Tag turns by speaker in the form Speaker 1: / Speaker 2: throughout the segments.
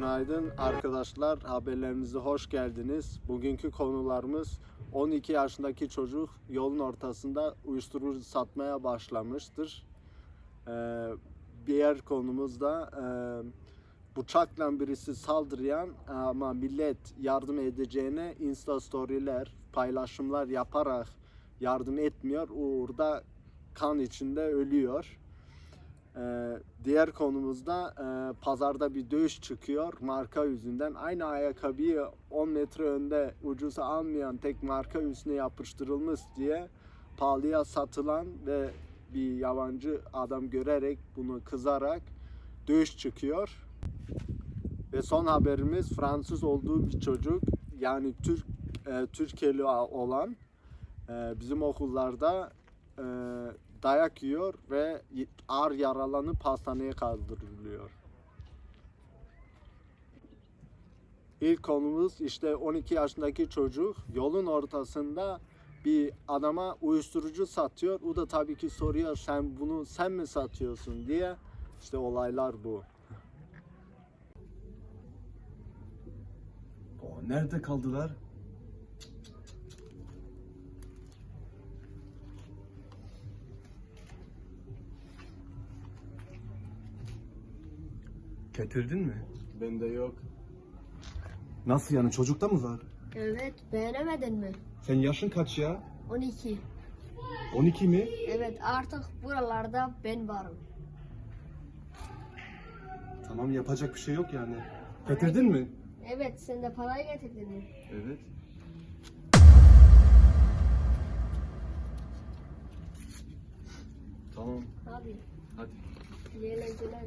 Speaker 1: Günaydın arkadaşlar, haberlerinize hoş geldiniz. Bugünkü konularımız 12 yaşındaki çocuk yolun ortasında uyuşturucu satmaya başlamıştır. Ee, diğer konumuz da e, bıçakla birisi saldırıyan ama millet yardım edeceğine insta storyler, paylaşımlar yaparak yardım etmiyor. Uğurda kan içinde ölüyor. Ee, diğer konumuzda e, pazarda bir dövüş çıkıyor marka yüzünden. Aynı ayakkabıyı 10 metre önde ucuza almayan tek marka üstüne yapıştırılmış diye pahalıya satılan ve bir yabancı adam görerek bunu kızarak dövüş çıkıyor. Ve son haberimiz Fransız olduğu bir çocuk yani Türk e, Türkiye'li olan e, bizim okullarda e, dayak yiyor ve ağır yaralanıp hastaneye kaldırılıyor. İlk konumuz işte 12 yaşındaki çocuk yolun ortasında bir adama uyuşturucu satıyor. O da tabii ki soruyor sen bunu sen mi satıyorsun diye. İşte olaylar bu.
Speaker 2: Nerede kaldılar? Getirdin mi?
Speaker 1: Bende yok.
Speaker 2: Nasıl yani çocukta mı var?
Speaker 3: Evet, beğenemedin mi?
Speaker 2: Sen yaşın kaç ya?
Speaker 3: 12.
Speaker 2: 12 mi?
Speaker 3: Evet, artık buralarda ben varım.
Speaker 2: Tamam yapacak bir şey yok yani. Getirdin mi?
Speaker 3: Evet, sen de parayı getirdin mi?
Speaker 2: Evet. Tamam.
Speaker 3: Abi,
Speaker 2: Hadi.
Speaker 3: iyi eğlenceler.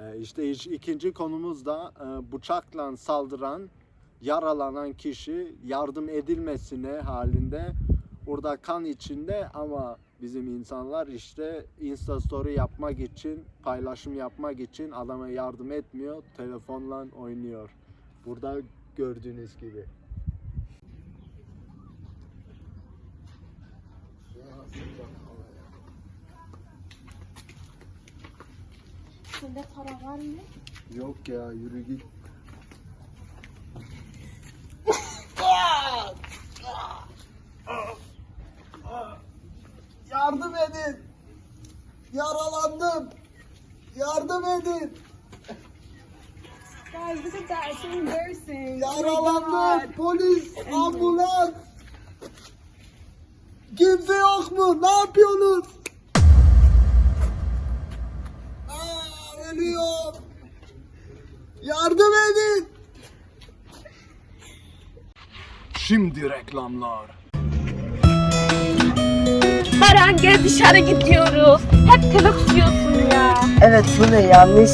Speaker 1: Ee, İşte iş- ikinci konumuz da e, bıçakla saldıran, yaralanan kişi yardım edilmesine halinde orada kan içinde ama bizim insanlar işte insta story yapmak için, paylaşım yapmak için adama yardım etmiyor, telefonla oynuyor. Burada gördüğünüz gibi.
Speaker 3: Sende para var mı?
Speaker 1: Yok ya yürü git. Yardım edin. Yaralandım. Yardım edin.
Speaker 4: Guys, look at that. It's so embarrassing.
Speaker 1: Yaralandım. Polis, ambulans. Kimse yok mu? Ne yapıyorsunuz? Yardım edin.
Speaker 2: Şimdi reklamlar.
Speaker 4: Baran gel dışarı gidiyoruz. Hep telok yiyorsun ya.
Speaker 5: Evet bu ne yanlış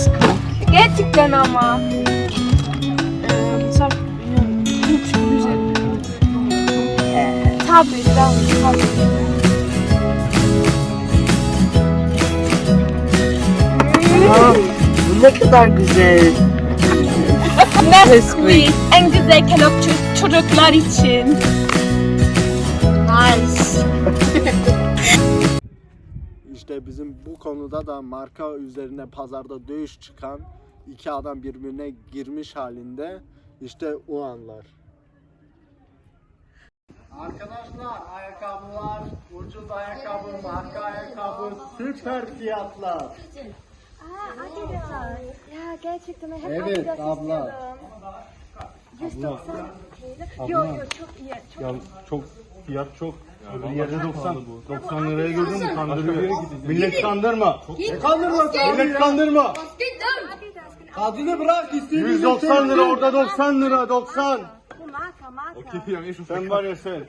Speaker 4: Gerçekten ama. Ee, çok, çok güzel. Tabii, tabii, tabii.
Speaker 5: Aa, bu ne kadar güzel.
Speaker 4: Nesquik, en güzel kelok ço- çocuklar için.
Speaker 3: Nice.
Speaker 1: İşte bizim bu konuda da marka üzerine pazarda dövüş çıkan iki adam birbirine girmiş halinde işte o anlar. Arkadaşlar ayakkabılar, ucuz ayakkabı, marka ayakkabı, süper fiyatlar.
Speaker 6: Aa Adidas. Ya gerçekten hep
Speaker 1: Evet,
Speaker 6: Adidas
Speaker 1: abla.
Speaker 6: istiyorum. 190 Yo yo çok iyi. Çok
Speaker 7: Ya çok fiyat çok. Öbür yerde 90. 90 liraya gördün mü kandırıyor. Millet kandırma.
Speaker 1: Kandırma
Speaker 7: Millet kandırma.
Speaker 6: Adidas.
Speaker 1: Kadını bırak istediğini
Speaker 7: 190 lira orada 90 lira 90.
Speaker 6: Bu marka marka.
Speaker 7: Sen var ya sen.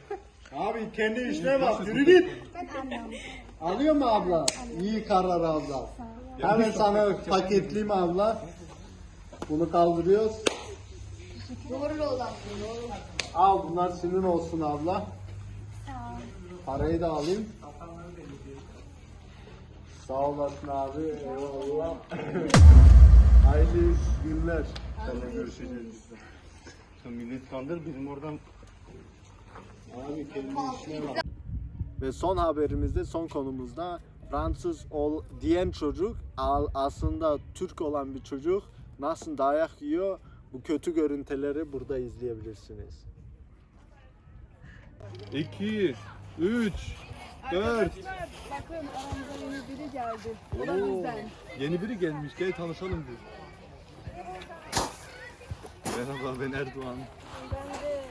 Speaker 1: Abi kendi işine bak yürü git. Alıyor mu abla? İyi karar abla. Hemen sana paketliyim abla. Bunu kaldırıyoruz.
Speaker 3: Doğru olan.
Speaker 1: Al bunlar senin olsun abla. Parayı da alayım. Sağ olasın abi. Eyvallah. Hayırlı günler.
Speaker 7: Seninle görüşeceğiz. Millet kandır bizim oradan
Speaker 1: Abi kendi işine bak. Ve son haberimizde, son konumuzda Fransız ol diyen çocuk al- aslında Türk olan bir çocuk nasıl dayak yiyor bu kötü görüntüleri burada izleyebilirsiniz.
Speaker 7: 2, 3, 4.
Speaker 6: Bakın aramıza yeni biri geldi.
Speaker 7: Oo, yeni biri gelmiş. Gel tanışalım bir. Merhaba ben Erdoğan.
Speaker 6: Ben de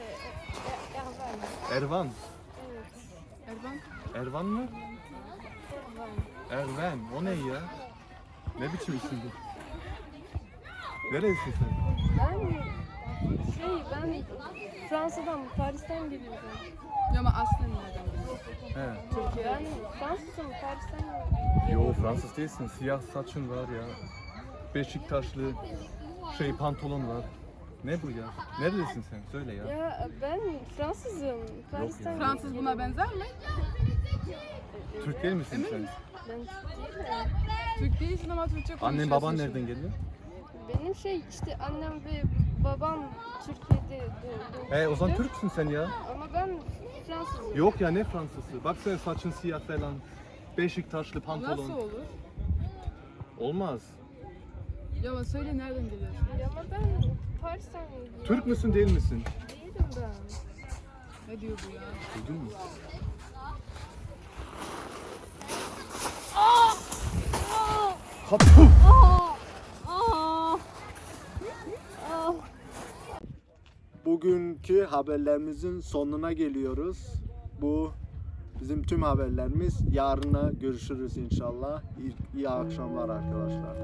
Speaker 6: Ervan.
Speaker 7: Ervan.
Speaker 6: Ervan?
Speaker 7: Ervan mı? Erven. O ne ya? Ne biçim isim bu? Nerelisin sen?
Speaker 6: Ben şey ben Fransa'dan, Paris'ten geliyorum.
Speaker 8: Ya ama aslen nereden?
Speaker 7: He.
Speaker 6: Türkiye. Ben Fransızım, Paris'ten
Speaker 7: Yo Fransız değilsin. Siyah saçın var ya. Beşiktaşlı şey pantolon var. Ne bu ya? Nerelisin sen? Söyle ya.
Speaker 6: Ya ben Fransızım. Paris'ten
Speaker 8: Fransız buna benzer mi?
Speaker 7: Türk değil misin sen?
Speaker 6: Ben değilim.
Speaker 8: Türk değilsin ama Türkçe konuşuyorsun.
Speaker 7: Annen baban
Speaker 8: şimdi.
Speaker 7: nereden geliyor?
Speaker 6: Benim şey işte annem ve babam Türkiye'de doğdu.
Speaker 7: He o zaman Türksün sen ya.
Speaker 6: Ama ben Fransızım.
Speaker 7: Yok ya ne Fransızı? Bak sen saçın siyah falan. Beşiktaşlı pantolon.
Speaker 8: Nasıl olur?
Speaker 7: Olmaz.
Speaker 8: Ya ama söyle nereden geliyorsun?
Speaker 6: Ya ama ben Paris'ten geliyorum.
Speaker 7: Türk müsün değil misin?
Speaker 6: Değilim ben.
Speaker 8: Ne diyor bu ya?
Speaker 7: Duydun mu? Kapı.
Speaker 1: Bugünkü haberlerimizin sonuna geliyoruz. Bu bizim tüm haberlerimiz. Yarına görüşürüz inşallah. İyi, iyi akşamlar arkadaşlar.